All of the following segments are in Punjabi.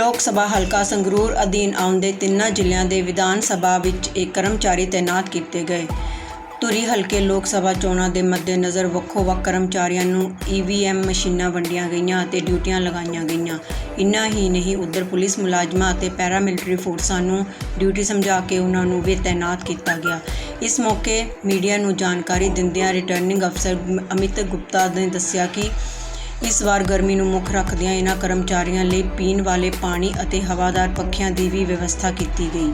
ਲੋਕ ਸਭਾ ਹਲਕਾ ਸੰਗਰੂਰ ਅਧੀਨ ਆਉਂਦੇ ਤਿੰਨਾਂ ਜ਼ਿਲ੍ਹਿਆਂ ਦੇ ਵਿਧਾਨ ਸਭਾ ਵਿੱਚ ਇੱਕ ਕਰਮਚਾਰੀ ਤਾਇਨਾਤ ਕੀਤੇ ਗਏ। ਧੁਰੀ ਹਲਕੇ ਲੋਕ ਸਭਾ ਚੋਣਾਂ ਦੇ ਮੱਦੇਨਜ਼ਰ ਵੱਖੋ-ਵੱਖ ਕਰਮਚਾਰੀਆਂ ਨੂੰ ਈਵੀਐਮ ਮਸ਼ੀਨਾਂ ਵੰਡੀਆਂ ਗਈਆਂ ਅਤੇ ਡਿਊਟੀਆਂ ਲਗਾਈਆਂ ਗਈਆਂ। ਇੰਨਾ ਹੀ ਨਹੀਂ, ਉਧਰ ਪੁਲਿਸ ਮੁਲਾਜ਼ਮਾਂ ਅਤੇ ਪੈਰਾਮਿਲਟਰੀ ਫੋਰਸਾਂ ਨੂੰ ਡਿਊਟੀ ਸਮਝਾ ਕੇ ਉਹਨਾਂ ਨੂੰ ਵੀ ਤਾਇਨਾਤ ਕੀਤਾ ਗਿਆ। ਇਸ ਮੌਕੇ ਮੀਡੀਆ ਨੂੰ ਜਾਣਕਾਰੀ ਦਿੰਦਿਆਂ ਰਿਟਰਨਿੰਗ ਅਫਸਰ ਅਮਿਤ ਗੁਪਤਾ ਨੇ ਦੱਸਿਆ ਕਿ ਇਸ ਵਾਰ ਗਰਮੀ ਨੂੰ ਮੁੱਖ ਰੱਖਦਿਆਂ ਇਹਨਾਂ ਕਰਮਚਾਰੀਆਂ ਲਈ ਪੀਣ ਵਾਲੇ ਪਾਣੀ ਅਤੇ ਹਵਾਦਾਰ ਪੱਖਿਆਂ ਦੀ ਵੀ ਵਿਵਸਥਾ ਕੀਤੀ ਗਈ।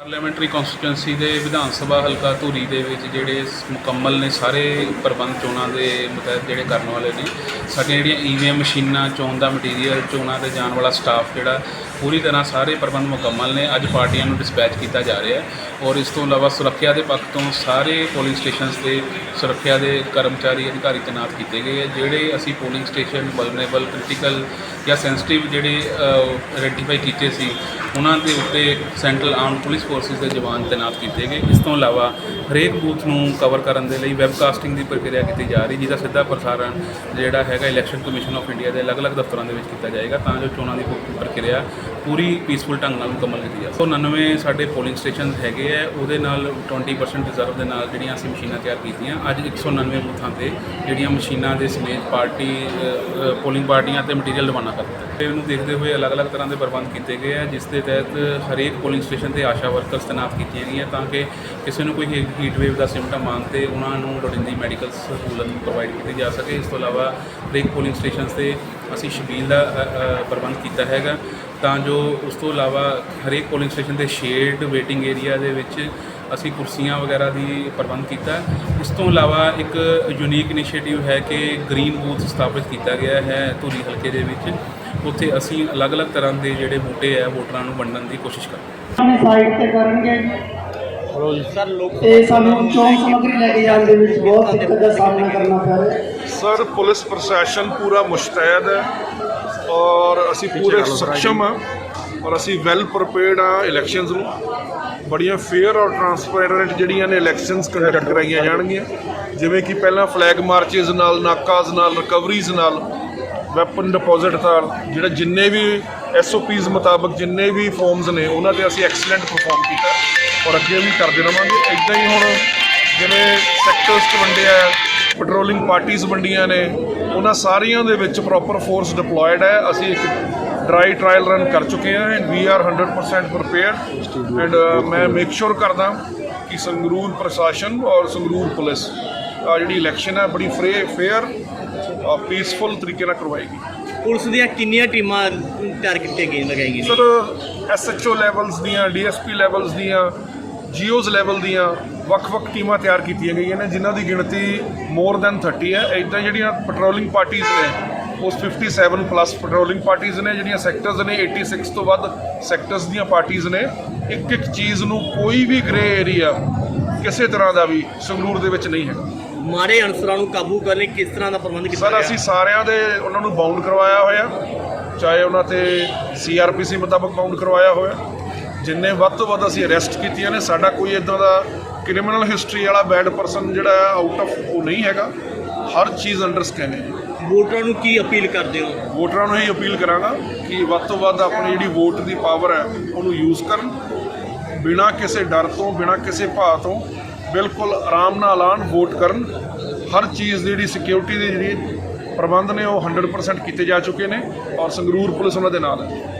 ਪਾਰਲੀਮੈਂਟਰੀ ਕਨਸਟੀਟੁਐਂਸੀ ਦੇ ਵਿਧਾਨ ਸਭਾ ਹਲਕਾ ਧੂਰੀ ਦੇ ਵਿੱਚ ਜਿਹੜੇ ਮੁਕੰਮਲ ਨੇ ਸਾਰੇ ਪ੍ਰਬੰਧ ਚੋਣਾਂ ਦੇ ਮੁਤਹਿਤ ਜਿਹੜੇ ਕਰਨ ਵਾਲੇ ਨੇ, ਸਾਡੀਆਂ ਜਿਹੜੀਆਂ ਈਵੀਐਮ ਮਸ਼ੀਨਾਂ, ਚੋਣ ਦਾ ਮਟੀਰੀਅਲ ਚੋਣਾਂ ਤੇ ਜਾਣ ਵਾਲਾ ਸਟਾਫ ਜਿਹੜਾ, ਪੂਰੀ ਤਰ੍ਹਾਂ ਸਾਰੇ ਪ੍ਰਬੰਧ ਮੁਕੰਮਲ ਨੇ, ਅੱਜ ਪਾਰਟੀਆਂ ਨੂੰ ਡਿਸਪੈਚ ਕੀਤਾ ਜਾ ਰਿਹਾ ਔਰ ਇਸ ਤੋਂ ਇਲਾਵਾ ਸੁਰੱਖਿਆ ਦੇ ਪੱਖ ਤੋਂ ਸਾਰੇ ਪੋਲਿੰਗ ਸਟੇਸ਼ਨਸ ਤੇ ਸੁਰੱਖਿਆ ਦੇ ਕਰਮਚਾਰੀ, ਅਧਿਕਾਰੀ ਤੈਨਾਤ ਕੀਤੇ ਗਏ ਹੈ, ਜਿਹੜੇ ਅਸੀਂ ਪੋਲਿੰਗ ਸਟੇਸ਼ਨ ਵਲਨਰੇਬਲ ਕ੍ਰਿਟੀਕਲ ਜਾਂ ਸੈਂਸਿਟਿਵ ਜਿਹੜੇ ਆਇਡੈਂਟੀਫਾਈ ਕੀਤੇ ਸੀ, ਉਹਨਾਂ ਦੇ ਉੱਤੇ ਸੈਂਟਰਲ ਆਰਮ ਪੁਲਿਸ ਫੋਰਸਿਸ ਦੇ ਜਵਾਨ ਤਾਇਨਾਤ ਕੀਤੇ ਗਏ। ਇਸ ਤੋਂ ਇਲਾਵਾ ਹਰੇਕ ਬੂਥ ਨੂੰ ਕਵਰ ਕਰਨ ਦੇ ਲਈ ਵੈਬਕਾਸਟਿੰਗ ਦੀ ਪ੍ਰਕਿਰਿਆ ਕੀਤੀ ਜਾ ਰਹੀ, ਜਿਹਦਾ ਸਿੱਧਾ ਪ੍ਰਸਾਰਣ ਜਿਹੜਾ ਹੈਗਾ ਇਲੈਕਸ਼ਨ ਕਮਿਸ਼ਨ ਆਫ ਇੰਡੀਆ ਦੇ ਅਲੱਗ-ਅਲੱਗ ਦਫ਼ਤਰਾਂ ਦੇ ਵਿੱਚ ਕੀਤਾ ਜਾਏਗਾ, ਤਾਂ ਜੋ ਚੋਣਾਂ ਦੀ ਪ੍ਰਕਿਰਿਆ ਪੂਰੀ ਪੀਸਫੁਲ ਢੰਗ ਨਾਲ ਮੁਕੰਮਲ ਕੀਤੀ ਜਾ ਸਕੇ 99 ਸਾਡੇ ਪੋਲਿੰਗ ਸਟੇਸ਼ਨ ਹੈਗੇ ਆ, ਉਹਦੇ ਨਾਲ 20% ਰਿਜ਼ਰਵ ਦੇ ਨਾਲ ਜਿਹੜੀਆਂ ਅਸੀਂ ਮਸ਼ੀਨਾਂ ਤਿਆਰ ਕੀਤੀਆਂ, ਅੱਜ 199 ਬੂਥਾਂ ਤੇ ਜਿਹੜੀਆਂ ਮਸ਼ੀਨਾਂ ਦੇ ਸਮੇਤ ਪਾਰਟੀ ਪੋਲਿੰਗ ਪਾਰਟੀਆਂ ਤੇ ਮਟੀਰੀਅਲ ਰਵਾਨਾ ਕਰ ਦਿੱਤਾ। ਤੇ ਇਹਨੂੰ ਦੇਖਦੇ ਹੋਏ ਅਲੱਗ-ਅਲੱਗ ਤਰ੍ਹਾਂ ਦੇ ਪ੍ਰਬੰਧ ਕੀਤੇ ਗਏ ਆ, ਜਿਸ ਦੇ ਤਹਿਤ ਹਰੇਕ ਪੋਲਿੰਗ ਸਟੇਸ਼ਨ ਤੇ ਆਸ਼ਾ ਵਰਕਰਸ ਤੈਨਾਤ ਕੀਤੀਆਂ ਗਈਆਂ ਤਾਂ ਕਿ ਕਿਸੇ ਨੂੰ ਕੋਈ ਹੀਟ ਵੇਵ ਦਾ ਸਿੰਪਟਮ ਆਉਣ ਤੇ ਉਹਨਾਂ ਨੂੰ ਲੋੜੀਂਦੀ ਮੈਡੀਕਲ ਸਹੂਲਤ ਪ੍ਰੋਵਾਈਡ ਕੀਤੀ ਜਾ ਸਕੇ। ਇਸ ਤੋਂ ਇਲਾਵਾ ਹਰੇਕ ਪੋਲਿੰਗ ਸਟੇਸ਼ਨਸ ਤੇ ਅਸੀਂ ਛਬੀਲ ਦਾ ਪ੍ਰਬੰਧ ਕੀਤਾ ਹੈਗਾ। ਤਾਂ ਜੋ ਉਸ ਤੋਂ ਇਲਾਵਾ ਹਰੇਕ ਪੋਲਿੰਗ ਸਟੇਸ਼ਨ ਤੇ ਸ਼ੇਡ ਵੇਟਿੰਗ ਏਰੀਆ ਦੇ ਵਿੱਚ ਅਸੀਂ ਕੁਰਸੀਆਂ ਵਗੈਰਾ ਦੀ ਪ੍ਰਬੰਧ ਕੀਤਾ। ਇਸ ਤੋਂ ਇਲਾਵਾ ਇੱਕ ਯੂਨੀਕ ਇਨੀਸ਼ੀਏਟਿਵ ਹੈ ਕਿ ਗ੍ਰੀਨ ਬੂਥ ਸਥਾਪਿਤ ਕੀਤਾ ਗਿਆ ਹੈ ਧੂਰੀ ਹਲਕੇ ਦੇ ਵਿੱਚ। ਉੱਥੇ ਅਸੀਂ ਅਲੱਗ-ਅਲੱਗ ਤਰ੍ਹਾਂ ਦੇ ਜਿਹੜੇ ਬੂਟੇ ਹੈ ਵੋਟਰਾਂ ਨੂੰ ਵੰਡਣ ਦੀ ਕੋਸ਼ਿਸ਼ ਕਰਾਂਗੇ ਆਪਣੇ ਸਾਈਡ ਤੇ ਕਰਨਗੇ। ਤੇ ਸਾਨੂੰ ਚੋਣ ਸਮੱਗਰੀ ਲੈ ਕੇ ਜਾਣ ਦੇ ਵਿੱਚ ਬਹੁਤ ਦਿੱਕਤ ਦਾ ਸਾਹਮਣਾ ਕਰਨਾ ਪੈ ਰਿਹਾ। ਹੈ ਸਰ ਪੁਲਿਸ ਪ੍ਰਸ਼ਾਸਨ ਪੂਰਾ ਮੁਸ਼ਤੈਦ ਹੈ ਔਰ ਅਸੀਂ ਪੂਰੇ ਸક્ષਮ ਹਾਂ ਔਰ ਅਸੀਂ ਵੈਲ ਪ੍ਰੀਪੇਅਰਡ ਆ ਇਲੈਕਸ਼ਨਸ ਨੂੰ। ਬੜੀਆਂ ਫੇਅਰ ਔਰ ਟਰਾਂਸਪੇਰੈਂਟ ਜਿਹੜੀਆਂ ਨੇ ਇਲੈਕਸ਼ਨਸ ਕੰਡਕਟ ਕਰਾਈਆਂ ਜਾਣਗੀਆਂ। ਜਿਵੇਂ ਕਿ ਪਹਿਲਾਂ ਫਲੈਗ ਮਾਰਚਸ ਨਾਲ ਨਾਕਾਜ਼ ਨਾਲ ਰਿਕਵਰੀਜ਼ ਨਾਲ ਵੈਪਨ ਡਿਪੋਜ਼ਿਟ ਨਾਲ ਜਿਹੜਾ ਜਿੰਨੇ ਵੀ ਐਸਓਪੀਜ਼ ਮੁਤਾਬਕ ਜਿੰਨੇ ਵੀ ਫਾਰਮਸ ਨੇ ਉਹਨਾਂ ਤੇ ਅਸੀਂ ਐਕਸਲੈਂਟ ਪਰਫਾਰਮ ਕੀਤਾ। ਔਰ ਅੱਗੇ ਵੀ ਕਰਦੇ ਰਵਾਂਗੇ। ਇਦਾਂ ਹੀ ਹੁਣ ਜਿਵੇਂ ਸੈਕਟਰਸ 'ਚ ਵੰਡਿਆ ਹੈ, ਪੈਟਰੋਲਿੰਗ ਪਾਰਟੀਆਂ ਵੰਡੀਆਂ ਨੇ ਉਹਨਾਂ ਸਾਰੀਆਂ ਦੇ ਵਿੱਚ ਪ੍ਰੋਪਰ ਫੋਰਸ ਡਿਪਲੋਇਡ ਹੈ। ਅਸੀਂ ਇੱਕ ਡਰਾਈ ਟ੍ਰਾਇਲ ਰਨ ਕਰ ਚੁੱਕੇ ਹਾਂ and we are 100% prepared and ਮੈਂ ਮੇਕ ਸ਼ੋਰ ਕਰਦਾ ਕਿ ਸੰਗਰੂਰ ਪ੍ਰਸ਼ਾਸਨ ਔਰ ਸੰਗਰੂਰ ਪੁਲਿਸ ਆਹ ਜਿਹੜੀ ਇਲੈਕਸ਼ਨ ਹੈ ਬੜੀ ਫਰੇ ਫੇਅਰ ਪੀਸਫੁਲ ਤਰੀਕੇ ਨਾਲ ਕਰਵਾਏਗੀ। ਪੁਲਿਸ ਦੀਆਂ ਕਿੰਨੀਆਂ ਟੀਮਾਂ ਕੀਤੀਆਂ ਗਈਆਂ ਲਗਾਈਆਂ ਗਈਆਂ ਸਰ ਐਸਐਚਓ ਲੈਵਲਸ ਦੀਆਂ ਡੀਐਸਪੀ ਲੈਵਲਸ ਦੀਆਂ ਜੀਓਜ਼ ਲੈਵਲ ਦੀਆਂ ਵੱਖ-ਵੱਖ ਟੀਮਾਂ ਤਿਆਰ ਕੀਤੀਆਂ ਗਈਆਂ ਨੇ ਜਿਨ੍ਹਾਂ ਦੀ ਗਿਣਤੀ ਮੋਰ ਦੈਨ 30 ਹੈ। ਇਦਾਂ ਜਿਹੜੀਆਂ ਪੈਟਰੋਲਿੰਗ ਪਾਰਟੀਆਂ ਨੇ ਉਸ 57 ਪਲੱਸ ਪੈਟਰੋਲਿੰਗ ਪਾਰਟੀਆਂ ਨੇ ਜਿਹੜੀਆਂ ਸੈਕਟਰਸ ਨੇ 86 ਤੋਂ ਵੱਧ ਸੈਕਟਰਸ ਦੀਆਂ ਪਾਰਟੀਆਂ ਨੇ ਇੱਕ ਇੱਕ ਚੀਜ਼ ਨੂੰ ਕੋਈ ਵੀ ਗ੍ਰੇ ਏਰੀਆ ਕਿਸੇ ਤਰ੍ਹਾਂ ਦਾ ਵੀ ਸੰਗਰੂਰ ਦੇ ਵਿੱਚ ਨਹੀਂ ਹੈਗਾ ਮਾੜੇ ਅਨਸਰਾਂ ਨੂੰ ਕਾਬੂ ਕਰਨ ਲਈ ਕਿਸ ਤਰ੍ਹਾਂ ਦਾ ਪ੍ਰਬੰਧ ਕੀਤਾ ਸਰ ਗਿਆ? ਅਸੀਂ ਸਾਰਿਆਂ ਦੇ ਉਹਨਾਂ ਨੂੰ ਬਾਉਂਡ ਕਰਵਾਇਆ ਹੋਇਆ ਚਾਹੇ ਉਹਨਾਂ ਤੇ ਸੀਆਰਪੀਸੀ ਮੁਤਾਬਕ ਬਾਉਂਡ ਕਰਵਾਇਆ ਹੋਇਆ। ਜਿੰਨੇ ਵੱਧ ਤੋਂ ਵੱਧ ਅਸੀਂ ਅਰੈਸਟ ਕੀਤੀਆਂ ਨੇ ਸਾਡਾ ਕੋਈ ਇਦਾਂ ਦਾ ਕ੍ਰਿਮੀਨਲ ਹਿਸਟਰੀ ਵਾਲਾ ਬੈਡ ਪਰਸਨ ਜਿਹੜਾ ਆਊਟ ਆਫ ਉਹ ਨਹੀਂ ਹੈਗਾ। ਹਰ ਚੀਜ਼ ਅੰਡਰ ਸਕੈਨ ਹੈ। ਵੋਟਰਾਂ ਨੂੰ ਕੀ ਅਪੀਲ ਕਰਦੇ ਹੋ? ਵੋਟਰਾਂ ਨੂੰ ਹੀ ਅਪੀਲ ਕਰਾਂਗਾ ਕਿ ਵੱਧ ਤੋਂ ਵੱਧ ਆਪਣੀ ਜਿਹੜੀ ਵੋਟ ਦੀ ਪਾਵਰ ਹੈ ਉਹਨੂੰ ਯੂਜ਼ ਕਰਨ। ਬਿਨਾਂ ਕਿਸੇ ਡਰ ਤੋਂ ਬਿਨਾਂ ਕਿਸੇ ਭਾਅ ਤੋਂ ਬਿਲਕੁਲ ਆਰਾਮ ਨਾਲ ਆਉਣ ਵੋਟ ਕਰਨ। ਹਰ ਚੀਜ਼ ਦੀ ਜਿਹੜੀ ਸਿਕਿਉਰਿਟੀ ਦੀ ਜਿਹੜੀ ਪ੍ਰਬੰਧ ਨੇ ਉਹ 100% ਕੀਤੇ ਜਾ ਚੁੱਕੇ ਨੇ ਔਰ ਸੰਗਰੂਰ ਪੁਲਿਸ ਉਹਨਾਂ ਦੇ ਨਾਲ ਹੈ।